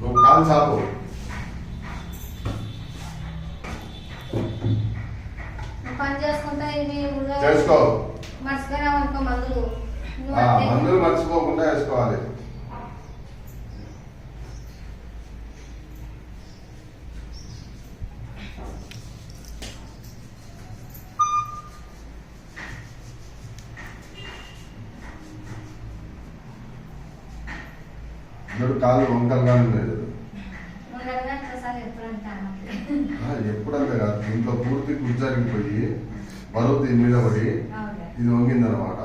నువ్వు కాలు ఉడక- చేసుకో. మందులు మర్చిపోకుండా వేసుకోవాలి. అందరూ కాళ్ళు అంటాను ఆ, ఎప్పుడంతే కాదు. ఇంట్లో పూర్తి కుర్చరిగిపోయి బరువు దీని మీద పడి. ఇది వంగిందనమాట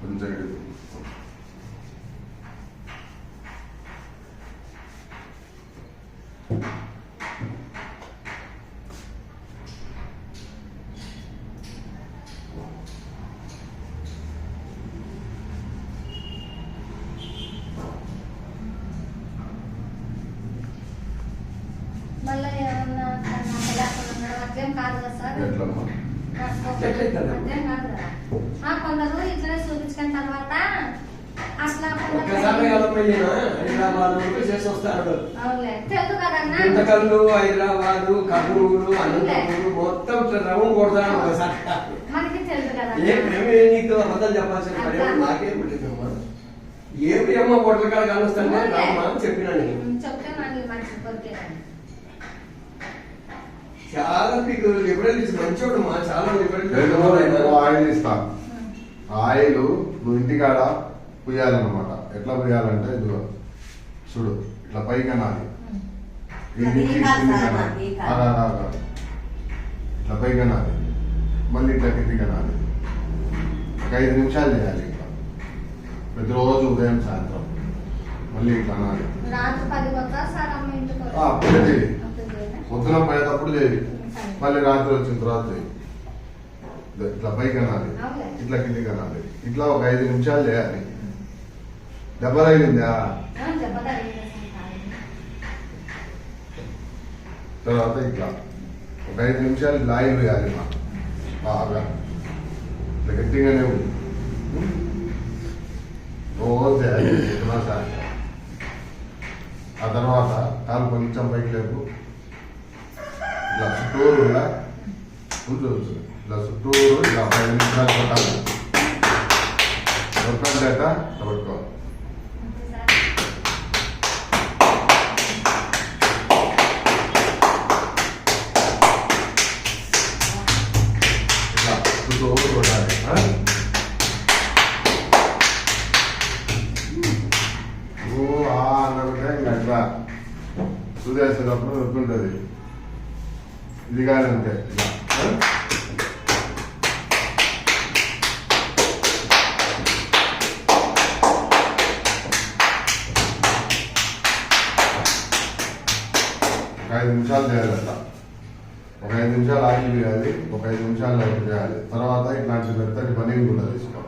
కొంచెం ఇది. మళ్ళీ ఏమన్నా నాకు అట్లేం కాదు కదా సార్? అట్లేం కాదు కదా? ఆ, కొందరు తర్వాత వెళ్ళపోయినా హైదరాబాద్ కదన్నా? కర్నూలు అనంతపురం మొత్తం ఇట్లా రౌండ్ కొడతాను ఒకసారి. మనకి తెలుసు కదా ఏమేమి నీకు అబద్ధాలు చెప్పాల్సిన పని నాకేం పెట్టిందమ్మా ఏమి అమ్మ హోటల్ కాడ కానొస్తానే రామ్మా చెప్పినా నేను. చెప్తే నాకు మంచి కొరికేదని చాలా మీకు లిబరల్ మంచోడు మా చాలా లిబరల్ నువ్వు ఆయిల్ ఇస్తా. ఆ ఆయిల్ నువ్వు ఇంటికాడ పుయ్యాలన్నమాట. ఎట్లా పుయ్యాలంటే ఇదిగో చూడు ఇట్లా పైకి ఆగా. ఇట్లా పైకి అనాలి మళ్ళీ ఇట్లా కిందికి అనాలి ఒక ఐదు నిమిషాలు చేయాలి ఇట్లా. ప్రతిరోజు ఉదయం సాయంత్రం. మళ్ళీ ఇట్లా అనాలి. అప్పుడే? పొద్దున పోయేటప్పుడు చేయి. మళ్ళీ రాత్రి వచ్చిన తర్వాత చేయి. ఇట్లా పైకి అనాలి. ఇట్లా కిందికి అనాలి. ఇట్లా ఒక ఐదు నిమిషాలు చేయాలి. దెబ్బ తగిలిందా. తర్వాత ఇట్లా ఒక ఐదు నిమిషాలు ఆయిల్ వేయాలి మా బాగా. ఇట్లా గట్టిగానే ఉంది రోజు చేయాలి. ఆ తర్వాత కాలు కొంచెం పైకి లేపు. నిమిషాలు కొట్టాలి. కొట్టాక ఇట్లా పట్టుకోవాలి. అంతే సార్. కొట్టాలి. ఆ? ఓ ఆ అన్నమాట ఇంకా ఇది కానీ ఒక ఐదు నిమిషాలు చేయాలి అట్లా ఒక ఐదు నిమిషాలు ఆగి చేయాలి ఒక ఐదు నిమిషాలు లైట్ చేయాలి. తర్వాత ఇట్లాంటి మెత్తటి పని కూడా తీసుకో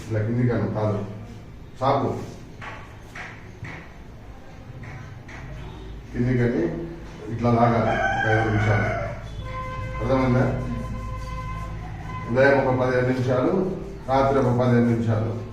ఇట్లా కింది కానీ కాదు చాపు. కానీ ఇట్లా లాగాలి ఒక ఐదు నిమిషాలు. అర్థమైందా? ఉదయం ఒక పదిహేను నిమిషాలు రాత్రి ఒక పదిహేను నిమిషాలు.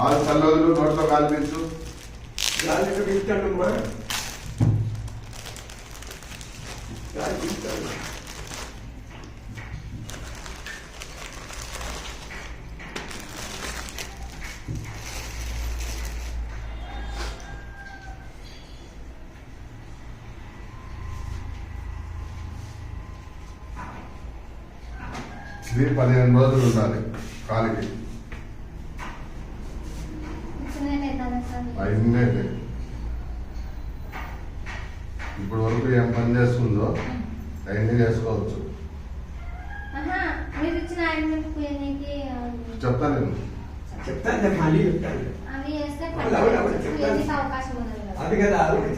ఆరు చల్లదులు నోట్లో కాల్పించు గాలి పిలుస్తాడమ్మా గాలి పిలుస్తాడు ఇది పదిహేను రోజులు ఉండాలి కాలికి ఇచ్చినట్టే కదా సార్ అవన్నీ ఇప్పుడు వరకు ఏం పని చేస్తుందో అవన్నీ చేసుకోవచ్చు. ఆహా, మీరు ఇచ్చిన ఆయింట్మెంట్ పూయనీకి చెప్తా నేను. చెప్తాను మళ్ళీ చెప్తాను. అవి వేస్తే అవును,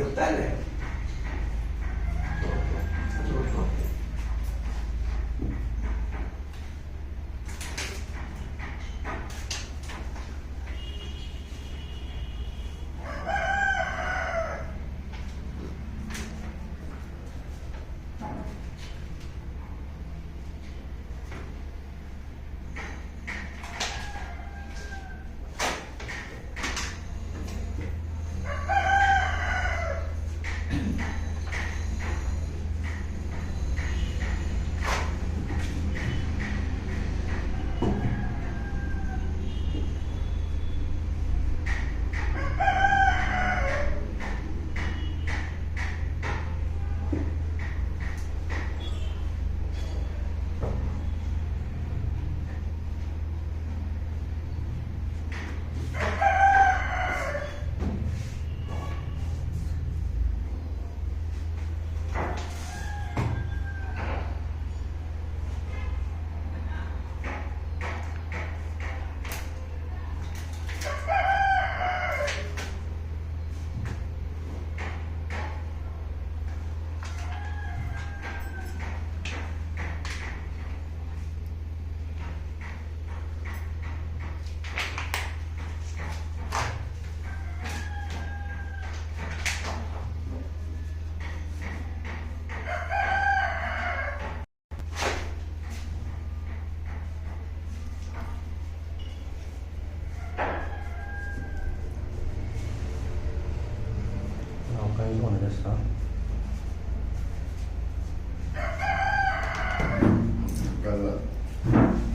Krista.